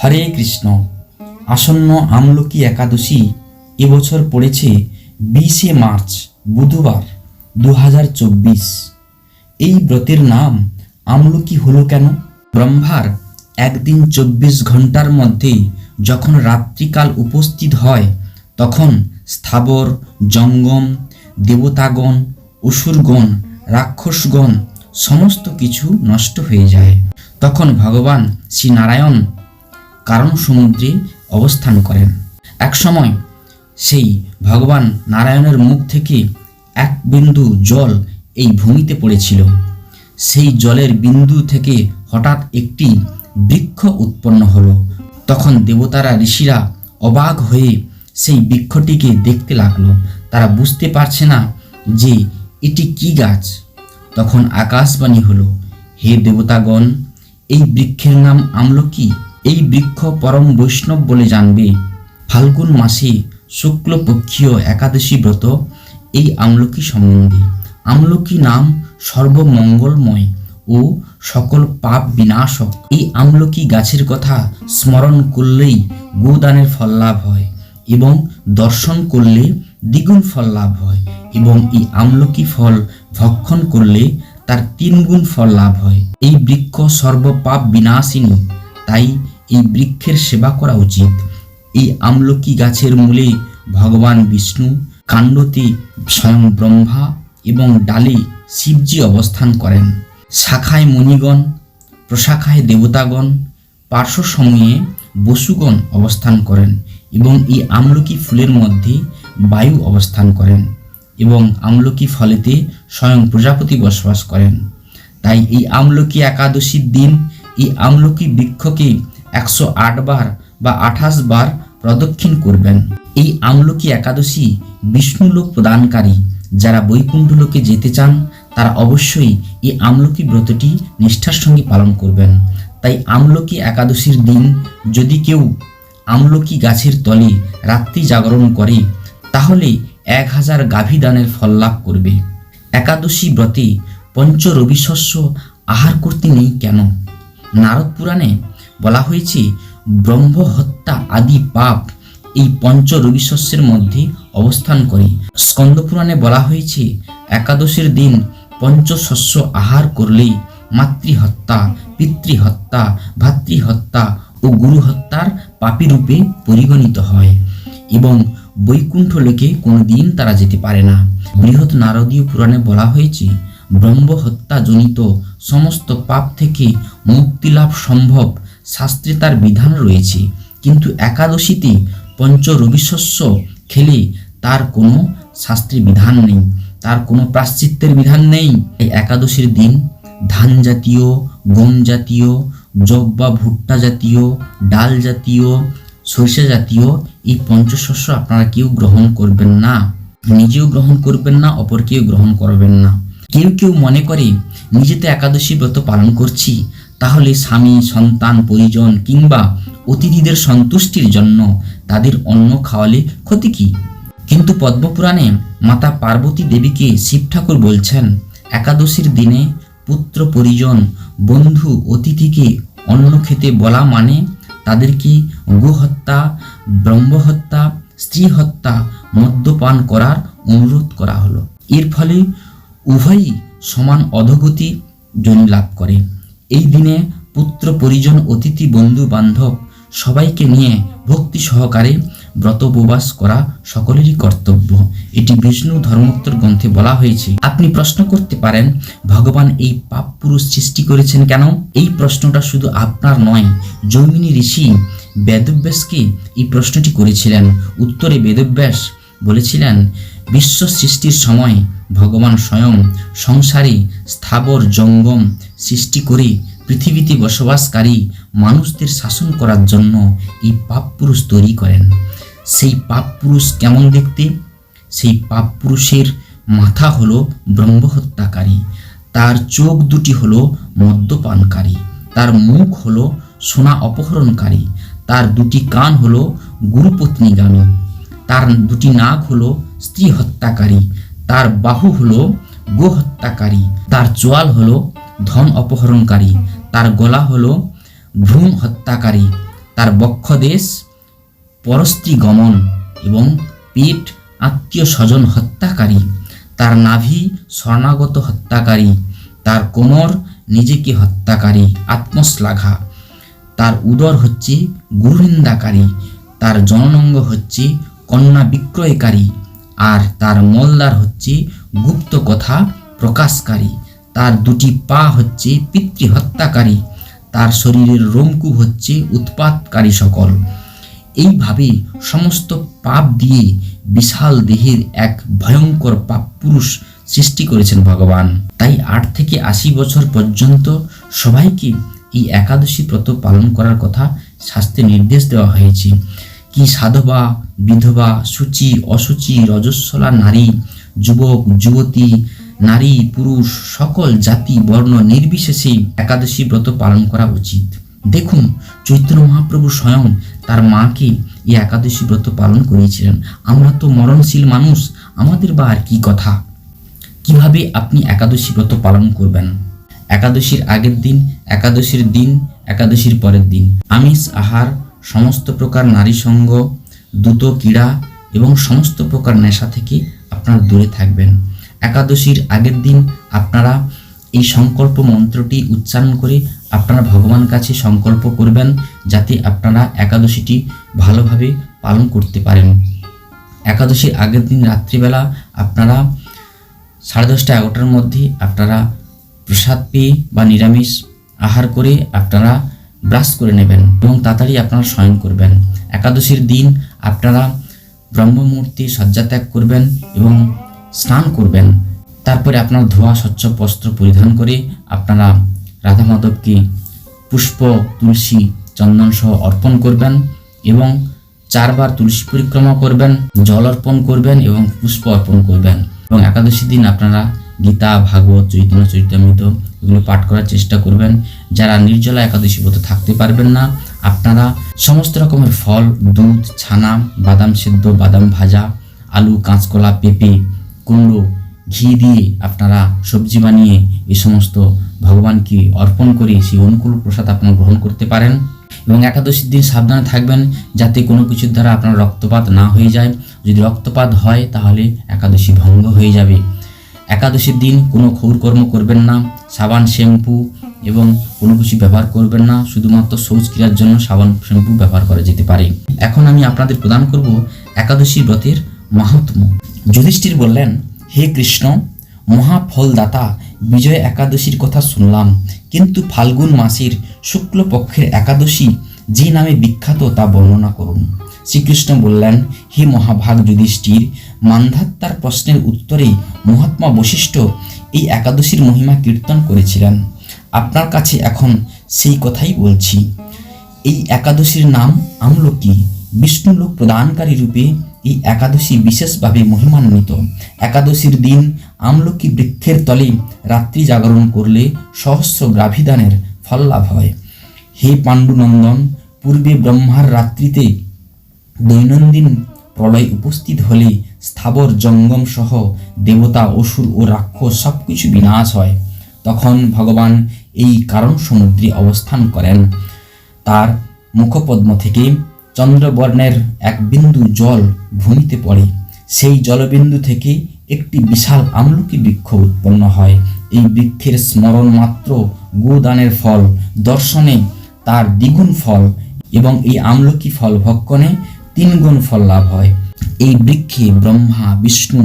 হরে কৃষ্ণ। আসন্ন আমলকি একাদশী এবছর পড়েছে বিশে মার্চ, বুধবার দু হাজার চব্বিশ। এই ব্রতের নাম আমলকি হলো কেন? ব্রহ্মার একদিন চব্বিশ ঘণ্টার মধ্যে যখন রাত্রিকাল উপস্থিত হয়, তখন স্থাবর, জঙ্গম, দেবতাগণ, অসুরগণ, রাক্ষসগণ সমস্ত কিছু নষ্ট হয়ে যায়। তখন ভগবান শ্রী নারায়ণ কারণ সমুদ্রে অবস্থান করেন। এক সময় সেই ভগবান নারায়ণের মুখ থেকে এক বিন্দু জল এই ভূমিতে পড়েছিল। সেই জলের বিন্দু থেকে হঠাৎ একটি বৃক্ষ উৎপন্ন হলো। তখন দেবতারা, ঋষিরা অবাক হয়ে সেই বৃক্ষটিকে দেখতে লাগল। তারা বুঝতে পারছে না যে এটি কি গাছ। তখন আকাশবাণী হলো, হে দেবতাগণ, এই বৃক্ষের নাম আমলকি? এই বৃক্ষ পরম বৈষ্ণব বলে জানবে। ফাল্গুন মাসে শুক্লপক্ষীয় একাদশী ব্রত, এই আমলকি সম্বন্ধে। আমলকি নাম সর্বমঙ্গলময় ও সকল পাপ বিনাশক। এই আমলকি গাছের কথা স্মরণ করলেই গোদানের ফল লাভ হয় এবং দর্শন করলে দ্বিগুণ ফল লাভ হয় এবং এই আমলকি ফল ভক্ষণ করলে তার তিনগুণ ফল লাভ হয়। এই বৃক্ষ সর্বপাপ বিনাশিনী, তাই এই বৃক্ষের সেবা করা উচিত। এই আমলকি গাছের মূলে ভগবান বিষ্ণু কাণ্ডতে স্বয়ং ব্রহ্মা এবং ডালে শিবজি অবস্থান করেন। শাখায় মণিগণ, প্রশাখায় দেবতাগণ, পার্শ্ব সময়ে বসুগণ অবস্থান করেন এবং এই আমলকি ফুলের মধ্যে বায়ু অবস্থান করেন এবং আমলকি ফলেতে স্বয়ং প্রজাপতি বসবাস করেন। তাই এই আমলকি একাদশীর দিন এই আমলকি বৃক্ষকে একশো আট বার বা আঠাশ বার প্রদক্ষিণ করবেন। এই আমলকি একাদশী বিষ্ণুলোক প্রদানকারী, যারা বৈকুণ্ঠ লোকে যেতে চান, তারা অবশ্যই এই আমলকি ব্রতটি নিষ্ঠার সঙ্গে পালন করবেন। তাই আমলকি একাদশীর দিন যদি কেউ আমলকি গাছের তলে রাত্রি জাগরণ করে, তাহলে এক হাজার গাভী দানের ফল লাভ করবে। একাদশী ব্রতে পঞ্চ রবিশস্য আহার করতে নেই কেন? নারদ পুরাণে বলা হয়েছে ব্রহ্ম হত্যা আদি পাপ এই পঞ্চ রবিশস্যের মধ্যে অবস্থান করে। স্কন্দ পুরাণে বলা হয়েছে, একাদশীর দিন পঞ্চশস্য আহার করলেই মাতৃহত্যা, পিতৃহত্যা, ভাতৃহত্যা ও গুরু হত্যার পাপী রূপে পরিগণিত হয় এবং বৈকুণ্ঠ লোকে কোনোদিন তারা যেতে পারে না। বৃহৎ নারদীয় পুরাণে বলা হয়েছে ব্রহ্ম হত্যা জনিত সমস্ত পাপ থেকে মুক্তি লাভ সম্ভব শাস্ত্রে তার বিধান রয়েছে। কিন্তু একাদশীতে পঞ্চ রবিশস্য খেলে তার কোনো শাস্ত্রে বিধান নেই। তার কোনো প্রাশ্চিত্যের বিধান নেই। এই একাদশীর দিন ধান জাতীয়, গম জাতীয় জব বা ভুট্টা জাতীয়, ডাল জাতীয়, সরিষা জাতীয় এই পঞ্চশস্য আপনারা কেউ গ্রহণ করবেন না। নিজেও গ্রহণ করবেন না, অপরকেও গ্রহণ করবেন না। কেউ কেউ মনে করে, নিজে তো একাদশী ব্রত পালন করছি তাহলে স্বামী, সন্তান, পরিজন কিংবা অতিথিদের সন্তুষ্টির জন্য তাদের অন্ন খাওয়ালে ক্ষতি কি? কিন্তু পদ্মপুরাণে মাতা পার্বতী দেবীকে শিব ঠাকুর বলছেন, একাদশীর দিনে পুত্র, পরিজন, বন্ধু, অতিথিকে অন্ন খেতে বলা মানে তাদেরকে গোহত্যা, ব্রহ্মহত্যা স্ত্রী হত্যা মদ্যপান করার অনুরোধ করা হলো। এর ফলে উভয়ই সমান অধগতি জন লাভ করে। এই দিনে পুত্র, পরিজন, অতিথি, বন্ধু, বান্ধব সবাইকে নিয়ে ভক্তি সহকারে ব্রত উপবাস করা সকলেরই কর্তব্য। এটি বিষ্ণু ধর্মোত্তর গ্রন্থে বলা হয়েছে। আপনি প্রশ্ন করতে পারেন, ভগবান এই পাপ পুরুষ সৃষ্টি করেছেন কেন? এই প্রশ্নটা শুধু আপনার নয় জৈমিনী ঋষি বেদব্যাসকে এই প্রশ্নটি করেছিলেন? উত্তরে বেদব্যাস বলেছিলেন, বিশ্ব সৃষ্টির সময় ভগবান স্বয়ং সংসারে, স্থাবর, জঙ্গম সৃষ্টি করে পৃথিবীতে বসবাসকারী মানুষদের শাসন করার জন্য এই পাপ পুরুষ তৈরি করেন। সেই পাপ পুরুষ কেমন দেখতে? সেই পাপ পুরুষের মাথা হলো ব্রহ্মহত্যাকারী, তার চোখ দুটি হলো মদ্যপানকারী, তার মুখ হলো সোনা অপহরণকারী, তার দুটি কান হলো গুরুপত্নীগামী, তার দুটি নাক হলো স্ত্রী হত্যাকারী তার বাহু হলো গো হত্যাকারী তার চোয়াল হলো ধন অপহরণকারী। তার গলা হলো ভ্রূণ হত্যাকারী। তার বক্ষদেশ পরস্ত্রী গমন এবং পেট আত্মীয় স্বজন হত্যাকারী। তার নাভি স্বর্ণাগত হত্যাকারী। তার কোমর নিজেকে হত্যাকারী, আত্মশ্লাঘা। তার উদর হচ্ছে গুরুনিন্দাকারী। তার জননঙ্গ হচ্ছে কন্যা বিক্রয়কারী। আর তার মলদার হচ্ছে গুপ্ত কথা প্রকাশকারী। তার দুটি পা হচ্ছে পিতৃহত্যাকারী, তার শরীরের রোমকূপ হচ্ছে উৎপাতকারী সকল। এইভাবে সমস্ত পাপ দিয়ে বিশাল দেহের এক ভয়ঙ্কর পাপ পুরুষ সৃষ্টি করেছেন ভগবান। তাই আট থেকে আশি বছর পর্যন্ত সবাইকে এই একাদশী ব্রত পালন করার কথা শাস্ত্রে নির্দেশ দেওয়া হয়েছে। কি সাধবা, বিধবা, সূচি, অসুচি, রজস্বলা, নারী, যুবক, যুবতী নারী, পুরুষ, সকল জাতি, বর্ণ, নির্বিশেষে একাদশী ব্রত পালন করা উচিত। দেখুন চৈতন্য মহাপ্রভু স্বয়ং তার মাকে এই একাদশী ব্রত পালন করিয়েছিলেন। আমরা তো মরণশীল মানুষ, আমাদের বা আর কি কথা? কীভাবে আপনি একাদশী ব্রত পালন করবেন? একাদশীর আগের দিন, একাদশীর দিন, একাদশীর পরের দিন। আমিষ, আহার, সমস্ত প্রকার নারী সঙ্গ দ্রুত ক্রীড়া এবং সমস্ত প্রকার নেশা থেকে আপনার দূরে থাকবেন। একাদশীর আগের দিন আপনারা এই সংকল্প মন্ত্রটি উচ্চারণ করে আপনারা ভগবান কাছে সংকল্প করবেন যাতে আপনারা একাদশীটি ভালোভাবে পালন করতে পারেন। একাদশীর আগের দিন রাত্রিবেলা আপনারা সাড়ে দশটা এগারোটার মধ্যে আপনারা প্রসাদ পেয়ে বা নিরামিষ আহার করে আপনারা ব্রাশ করে নেবেন এবং তাড়াতাড়ি আপনারা শয়ন করবেন। একাদশীর দিন আপনারা ব্রহ্মমূর্তি শয্যা ত্যাগ করবেন এবং স্নান করবেন। তারপরে আপনারা ধোয়া, স্বচ্ছ বস্ত্র পরিধান করে আপনারা রাধা মাধবকে পুষ্প, তুলসী চন্দন সহ অর্পণ করবেন এবং চারবার তুলসী পরিক্রমা করবেন, জল অর্পণ করবেন এবং পুষ্প অর্পণ করবেন। এবং একাদশী দিন আপনারা গীতা, ভাগবত, চৈতন্য, চৈতামৃত এগুলো পাঠ করার চেষ্টা করবেন। যারা নির্জলা একাদশী ব্রত থাকতে পারবেন না, আপনারা সমস্ত রকমের ফল, দুধ, ছানা, বাদাম সেদ্ধ, বাদাম ভাজা, আলু, কাঁচকলা, পেঁপে কুমড়ো ঘি দিয়ে আপনারা সবজি বানিয়ে এই সমস্ত ভগবানকে অর্পণ করে সেই অনুকূল প্রসাদ আপনারা গ্রহণ করতে পারেন এবং একাদশীর দিন সাবধানে থাকবেন যাতে কোনো কিছুর দ্বারা আপনার রক্তপাত না হয়ে যায়। যদি রক্তপাত হয়, তাহলে একাদশী ভঙ্গ হয়ে যাবে। একাদশীর দিন কোনো ক্ষৌরকর্ম করবেন না, সাবান, শ্যাম্পু এবং কোনো কিছু ব্যবহার করবেন না, শুধুমাত্র শৌচক্রিয়ার জন্য সাবান, শ্যাম্পু ব্যবহার করা যেতে পারে। এখন আমি আপনাদের প্রদান করব একাদশী ব্রতের মাহাত্ম্য যুধিষ্ঠির বললেন, হে কৃষ্ণ, মহাফলদাতা, বিজয় একাদশীর কথা শুনলাম। কিন্তু ফাল্গুন মাসের শুক্লপক্ষের একাদশী যে নামে বিখ্যাত তা বর্ণনা করুন। শ্রীকৃষ্ণ বললেন, হে মহাভাগ যুধিষ্ঠির, মান্ধাত্তার প্রশ্নের উত্তরে মহাত্মা বশিষ্ঠ এই একাদশীর মহিমা কীর্তন করেছিলেন। আপনার কাছে এখন সেই কথাই বলছি। এই একাদশীর নাম আমলকি। বিষ্ণুলোক প্রদানকারী রূপে এই একাদশী বিশেষভাবে মহিমান্বিত। একাদশীর দিন আমলকি বৃক্ষের তলে রাত্রি জাগরণ করলে সহস্র গ্রাভিদানের ফল লাভ হয়। হে পাণ্ডুনন্দন, পূর্বে ব্রহ্মার রাত্রিতে দৈনন্দিন প্রলয় উপস্থিত হলে স্থাবর জঙ্গম সহ দেবতা, অসুর ও রাক্ষস সব কিছু বিনাশ হয়। তখন ভগবান এই কারণ সমুদ্রে অবস্থান করেন। তার মুখপদ্ম থেকে চন্দ্রবর্ণের এক বিন্দু জল ভূমিতে পড়ে। সেই জলবিন্দু থেকে একটি বিশাল আমলকি বৃক্ষ উৎপন্ন হয়। এই বৃক্ষের স্মরণ মাত্র গোদানের ফল, দর্শনে তার দ্বিগুণ ফল এবং এই আমলকি ফল ভক্ষণে তিন গুণ ফল লাভ হয়। এই বৃক্ষে ব্রহ্মা, বিষ্ণু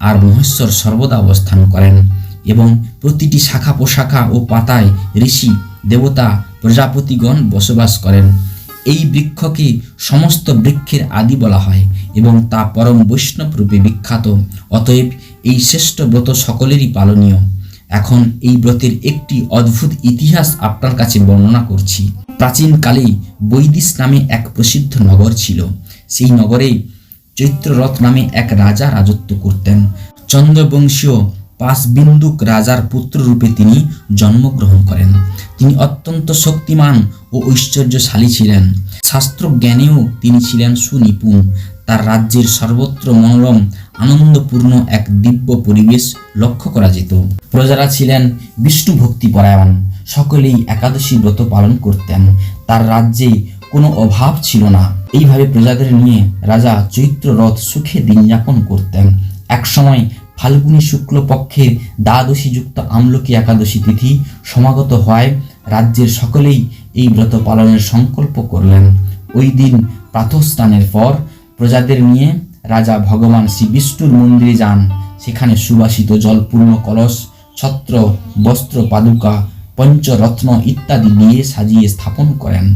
আর মহেশ্বর সর্বদা অবস্থান করেন এবং প্রতিটি শাখা পোশাখা ও পাতায় ঋষি, দেবতা, প্রজাপতিগণ বসবাস করেন। এই বৃক্ষকে সমস্ত বৃক্ষের আদি বলা হয় এবং তা পরম বৈষ্ণব রূপে বিখ্যাত। অতএব এই শ্রেষ্ঠ ব্রত সকলেরই পালনীয়। এখন এই ব্রতের একটি অদ্ভুত ইতিহাস আপনার কাছে বর্ণনা করছি। প্রাচীনকালে বৈদিশ নামে এক প্রসিদ্ধ নগর ছিল। সেই নগরে চৈত্ররথ নামে এক রাজা রাজত্ব করতেন। চন্দ্রবংশীয় পাশবিন্দুক রাজার পুত্র রূপে তিনি জন্মগ্রহণ করেন। তিনি অত্যন্ত শক্তিমান ও ঐশ্বর্যশালী ছিলেন। শাস্ত্র জ্ঞানেও তিনি ছিলেন সুনিপুণ। তার রাজ্যের সর্বত্র মনোরম, আনন্দপূর্ণ এক দিব্য পরিবেশ লক্ষ্য করা যেত। প্রজারা ছিলেন বিষ্ণু ভক্তি পরায়ণ সকলেই একাদশী ব্রত পালন করতেন। তার রাজ্যে কোনো অভাব ছিল না। এইভাবে প্রজাদের নিয়ে রাজা চৈত্র রথ সুখে দিন যাপন করতেন। একসময় ফাল্গুনী শুক্লপক্ষের দ্বাদশী যুক্ত আমলকি একাদশী তিথি সমাগত হওয়ায় রাজ্যের সকলেই এই ব্রত পালনের সংকল্প করলেন। ওই দিন প্রাতঃস্নানের পর প্রজাদের নিয়ে রাজা ভগবান শ্রী বিষ্ণুর মন্দিরে যান। সেখানে সুবাসিত জলপূর্ণ কলস, ছত্র, বস্ত্র, পাদুকা, পঞ্চরত্ন ইত্যাদি দিয়ে সাজিয়ে স্থাপন করেন।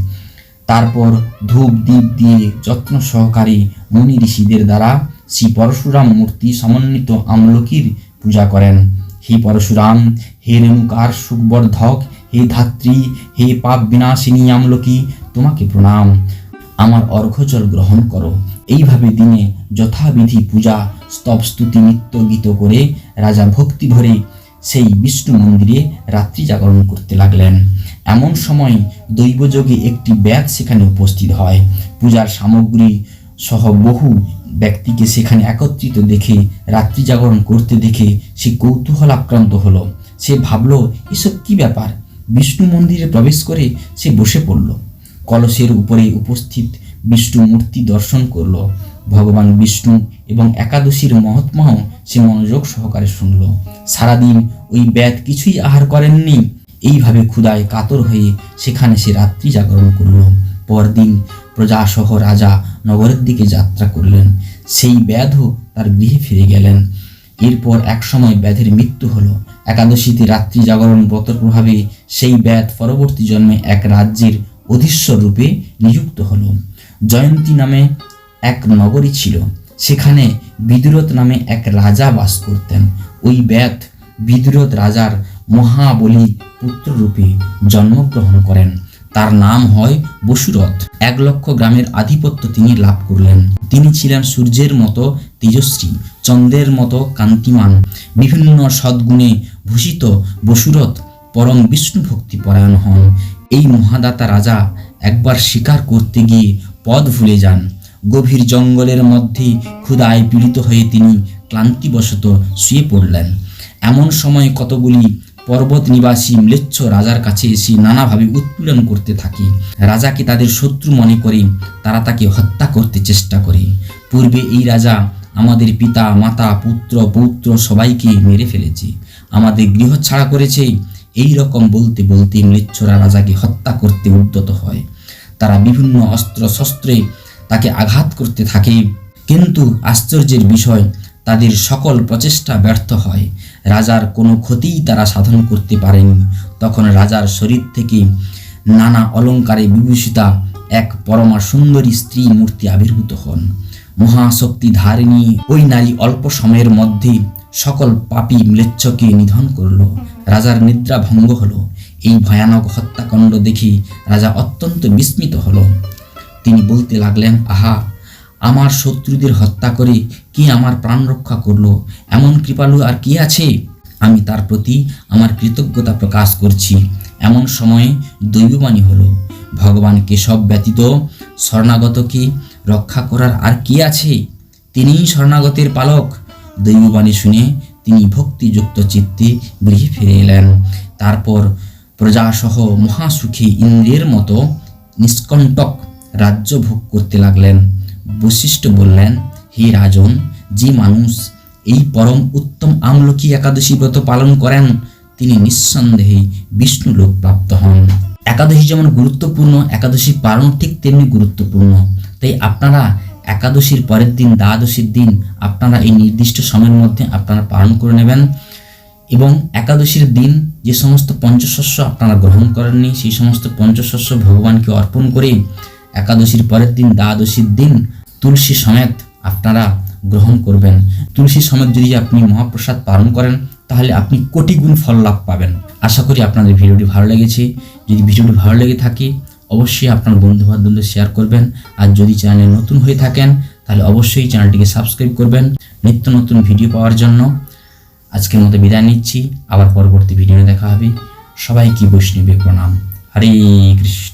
তারপর ধূপ দ্বীপ দিয়ে যত্ন সহকারে মুনি ঋষিদের দ্বারা শ্রী পরশুরাম মূর্তি সমন্বিত আমলকির পূজা করেন। হে পরশুরাম, হে রেণুকার সুখবর্ধক, হে ধাত্রী, হে পাপ বিনাশিনী আমলকি, তোমাকে প্রণাম। আমার অর্ঘ্যজল গ্রহণ করো। এইভাবে দিনে যথাবিধি পূজা স্তব স্তুতি নিত্য গীত করে রাজা ভক্তি ভরে সেই বিষ্ণু মন্দিরে রাত্রি জাগরণ করতে লাগলেন। এমন সময় দৈবযোগে একটি ব্যাগ সেখানে উপস্থিত হয়। পূজার সামগ্রী সহ বহু ব্যক্তিকে সেখানে একত্রিত দেখে, রাত্রি জাগরণ করতে দেখে সে কৌতূহল আক্রান্ত হলো। সে ভাবলো, এসব কি ব্যাপার? বিষ্ণু মন্দিরে প্রবেশ করে সে বসে পড়ল। কলসের উপরে উপস্থিত বিষ্ণু মূর্তি দর্শন করল। ভগবান বিষ্ণু এবং একাদশীর মহাত্মাও সে মনোযোগ সহকারে শুনল। সারাদিন ওই ব্যাত কিছুই আহার করেননি। এইভাবে ক্ষুদায় কাতর হয়ে সেখানে সে রাত্রি জাগরণ করল। পরদিন প্রজাসহ রাজা নগরের দিকে যাত্রা করলেন। সেই ব্যাধও তার গৃহে ফিরে গেলেন। এরপর একসময় ব্যাধের মৃত্যু হলো। একাদশীতে রাত্রি জাগরণ ব্রতর প্রভাবে সেই ব্যাধ পরবর্তী জন্মে এক রাজ্যের অধীশ্বর রূপে নিযুক্ত হল। জয়ন্তী নামে এক নগরী ছিল। সেখানে বিদুরথ নামে এক রাজা বাস করতেন। ওই ব্যাধ বিদুরথ রাজার মহাবলী পুত্ররূপে জন্মগ্রহণ করেন। তার নাম হয় বসুরথ। এক লক্ষ গ্রামের আধিপত্য তিনি লাভ করলেন। তিনি ছিলেন সূর্যের মতো তেজস্বী, চন্দ্রের মতো কান্তিমান। বিভিন্ন সদ্গুণে ভূষিত বসুরথ পরম বিষ্ণু ভক্তি পরায়ণ হন। এই মহাদাতা রাজা একবার শিকার করতে গিয়ে পথ ভুলে যান। গভীর জঙ্গলের মধ্যে ক্ষুধায় পীড়িত হয়ে তিনি ক্লান্তিবশত শুয়ে পড়লেন। এমন সময় কতগুলি পর্বত নিবাসী ম্লেচ্ছ রাজার কাছে এসে নানাভাবে উৎপীড়ন করতে থাকে। রাজাকে তাদের শত্রু মনে করে তারা তাকে হত্যা করতে চেষ্টা করে। পূর্বে এই রাজা আমাদের পিতা, মাতা, পুত্র, পৌত্র সবাইকে মেরে ফেলেছে। আমাদের গৃহ ছাড়া করেছে। এই রকম বলতে বলতে ম্লেচ্ছরা রাজাকে হত্যা করতে উদ্যত হয়। তারা বিভিন্ন অস্ত্র শস্ত্রে তাকে আঘাত করতে থাকে। কিন্তু আশ্চর্যের বিষয়, তাদের সকল প্রচেষ্টা ব্যর্থ হয়। রাজার কোনো ক্ষতিই তারা সাধন করতে পারেনি তখন রাজার শরীর থেকে নানা অলঙ্কারে বিভূষিতা এক পরমা সুন্দরী স্ত্রী মূর্তি আবির্ভূত হন। মহাশক্তি ধারিণী ওই নারী অল্প সময়ের মধ্যে সকল পাপী ম্লেচ্ছকে নিধন করল। রাজার নিদ্রা ভঙ্গ হলো। এই ভয়ানক হত্যাকাণ্ড দেখে রাজা অত্যন্ত বিস্মিত হলো। তিনি বলতে লাগলেন, আহা, আমার শত্রুদের হত্যা করে কি আমার প্রাণ রক্ষা করল? এমন কৃপালু আর কি আছে? আমি তার প্রতি আমার কৃতজ্ঞতা প্রকাশ করছি। এমন সময়ে দৈববাণী হলো। ভগবান কেশব ব্যতীত শরণাগতকে রক্ষা করার আর কি আছে? তিনিই শরণাগতের পালক। দৈববাণী শুনে তিনি ভক্তিযুক্ত চিত্তে গৃহে ফিরে এলেন। তারপর প্রজাসহ মহাসুখী ইন্দ্রের মতো নিষ্কণ্টক রাজ্য ভোগ করতে লাগলেন। বশিষ্ঠ বললেন হে রাজন, যে মানুষ এই পরম উত্তম আমলকি একাদশী ব্রত পালন করেন, তিনি নিঃসন্দেহে বিষ্ণু লোক প্রাপ্ত হন। একাদশী যেমন গুরুত্বপূর্ণ, একাদশী পালন ঠিক তেমনি গুরুত্বপূর্ণ। তাই আপনারা একাদশীর পরের দিন, দ্বাদশীর দিন, আপনারা এই নির্দিষ্ট সময়ের মধ্যে আপনারা পালন করে নেবেন এবং একাদশীর দিন যে সমস্ত পঞ্চশস্য আপনারা গ্রহণ করেননি, সেই সমস্ত পঞ্চশস্য ভগবানকে অর্পণ করে একাদশীর পরের দিন, দ্বাদশীর দিন তুলসী সমেত আপনারা গ্রহণ করবেন। তুলসী সমেত যদি আপনি মহাপ্রসাদ পালন করেন, তাহলে আপনি কোটি গুণ ফল লাভ পাবেন। আশা করি আপনাদের ভিডিওটি ভালো লেগেছে। যদি ভিডিওটি ভালো লেগে থাকে, অবশ্যই আপনার বন্ধু বান্ধবদের শেয়ার করবেন। আর যদি চ্যানেলে নতুন হয়ে থাকেন, তাহলে অবশ্যই চ্যানেলটিকে সাবস্ক্রাইব করবেন নিত্য নতুন ভিডিও পাওয়ার জন্য। আজকের মতো বিদায় নিচ্ছি। আবার পরবর্তী ভিডিও দেখা হবে। সবাইকে বৈষ্ণবী প্রণাম। হরে কৃষ্ণ।